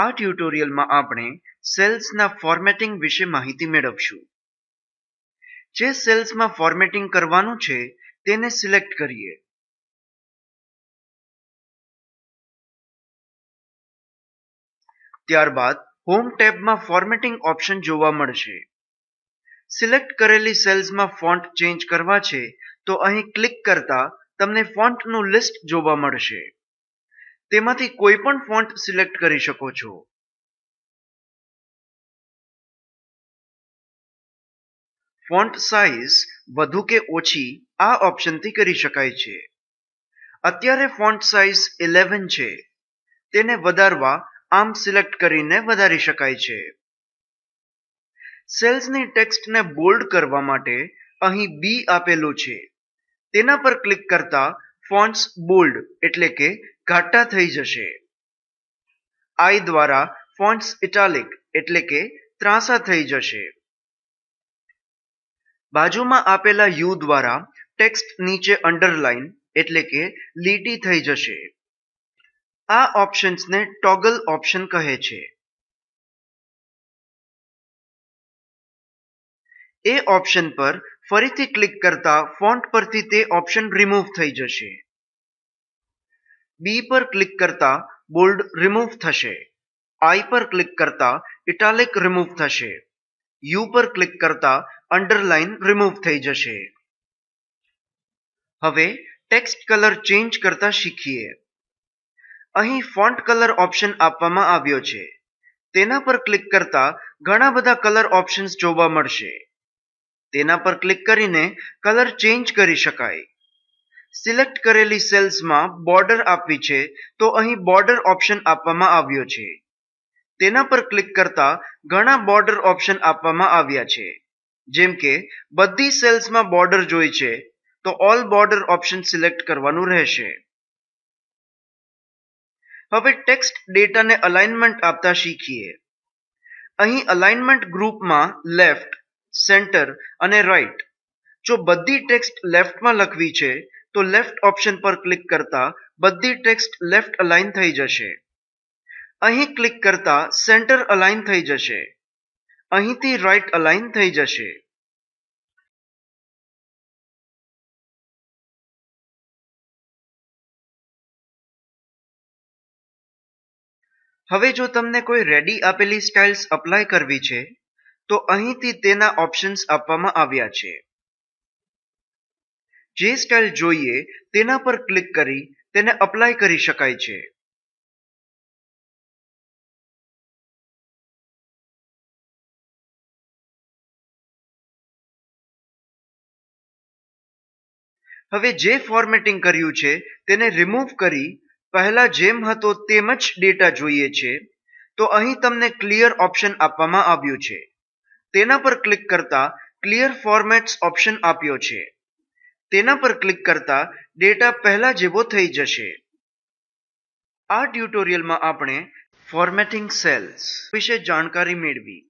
આ ટ્યુટોરિયલમાં આપણે સેલ્સના ફોર્મેટિંગ વિશે માહિતી મેળવશું. જે સેલ્સમાં ફોર્મેટિંગ કરવાનું છે, તેને સિલેક્ટ કરીએ. ત્યારબાદ હોમ ટેબમાં ફોર્મેટિંગ ઓપ્શન જોવા મળશે. સિલેક્ટ કરેલી સેલ્સમાં ફોન્ટ ચેન્જ કરવા છે, તો અહીં ક્લિક કરતા તમને ફોન્ટનું લિસ્ટ જોવા મળશે. તેમાંથી કોઈ પણ ફોન્ટ સિલેક્ટ કરી શકો છો. ફોન્ટ સાઇઝ વધુ કે ઓછી આ ઓપ્શનથી કરી શકાય છે. અત્યારે ફોન્ટ સાઇઝ 11 છે. તેને વધારવા આમ સિલેક્ટ કરીને વધારી શકાય છે. સેલ્સની ટેક્સ્ટને બોલ્ડ કરવા માટે અહીં બી આપેલું છે. તેના પર ક્લિક કરતા ફોન્ટ્સ બોલ્ડ એટલે કે ઘાટા થઈ જશે. આઈ દ્વારા ફોન્ટ્સ ઇટાલિક એટલે કે ત્રાંસા થઈ જશે. બાજુમાં આપેલા યુ દ્વારા ટેક્સ્ટ નીચે અંડરલાઇન એટલે કે લીટી થઈ જશે. આ ઓપ્શન્સને ટોગલ ઓપ્શન કહે છે. એ ઓપ્શન પર ફરીથી ક્લિક કરતા ફોન્ટ પરથી તે ઓપ્શન રિમૂવ થઈ જશે. બી પર ક્લિક કરતા બોલ્ડ રિમૂવ થશે. આઈ પર ક્લિક કરતા ઇટાલિક રિમૂવ થશે. યુ પર ક્લિક કરતા અંડરલાઇન રિમૂવ થઈ જશે. હવે ટેક્સ્ટ કલર ચેન્જ કરતા શીખીએ. અહીં ફોન્ટ કલર ઓપ્શન આપવામાં આવ્યો છે. તેના પર ક્લિક કરતા ઘણા બધા કલર ઓપ્શન્સ જોવા મળશે. તેના પર ક્લિક કરીને કલર ચેન્જ કરી શકાય. સિલેક્ટ કરેલી સેલ્સમાં બોર્ડર આપવી છે તો અહીં બોર્ડર ઓપ્શન આપવામાં આવ્યો છે. તેના પર ક્લિક કરતા ઘણા બોર્ડર ઓપ્શન આપવામાં આવ્યા છે. જેમ કે, બધી સેલ્સમાં બોર્ડર જોઈ છે તો ઓલ બોર્ડર ઓપ્શન સિલેક્ટ કરવાનું રહેશે. હવે ટેક્સ્ટ ડેટાને અલાઇનમેન્ટ આપતા શીખીએ. અહીં અલાઇનમેન્ટ ગ્રુપમાં લેફ્ટ સેન્ટર અને રાઈટ જો બધી ટેક્સ્ટ લેફ્ટમાં લખવી છે, તો લેફ્ટ ઓપ્શન પર ક્લિક કરતા બધી ટેક્સ્ટ લેફ્ટ અલાઇન થઈ જશે. અહીં ક્લિક કરતા સેન્ટર અલાઇન થઈ જશે. અહીંથી રાઈટ અલાઇન થઈ જશે. હવે જો તમને કોઈ રેડી આપેલી સ્ટાઇલ્સ અપ્લાય કરવી છે તો અહીંથી તેના ઓપ્શન્સ આપવામાં આવ્યા છે. જે સ્ટાઇલ જોઈએ, તેના પર ક્લિક કરી તેને અપ્લાય કરી શકાય છે. હવે જે ફોર્મેટિંગ કર્યું છે, તેને રિમૂવ કરી પહેલા જેમ હતો તેમ જ ડેટા જોઈએ છે. તો અહીં તમને ક્લિયર ઓપ્શન આપવામાં આવ્યું છે. તેના પર ક્લિક કરતા ક્લિયર ફોર્મેટ્સ ઓપ્શન આપ્યો છે. તેના પર ક્લિક કરતા ડેટા પહેલા જેવો થઈ જશે. આ ટ્યુટોરિયલમાં આપણે ફોર્મેટિંગ સેલ્સ વિશે જાણકારી મેળવી.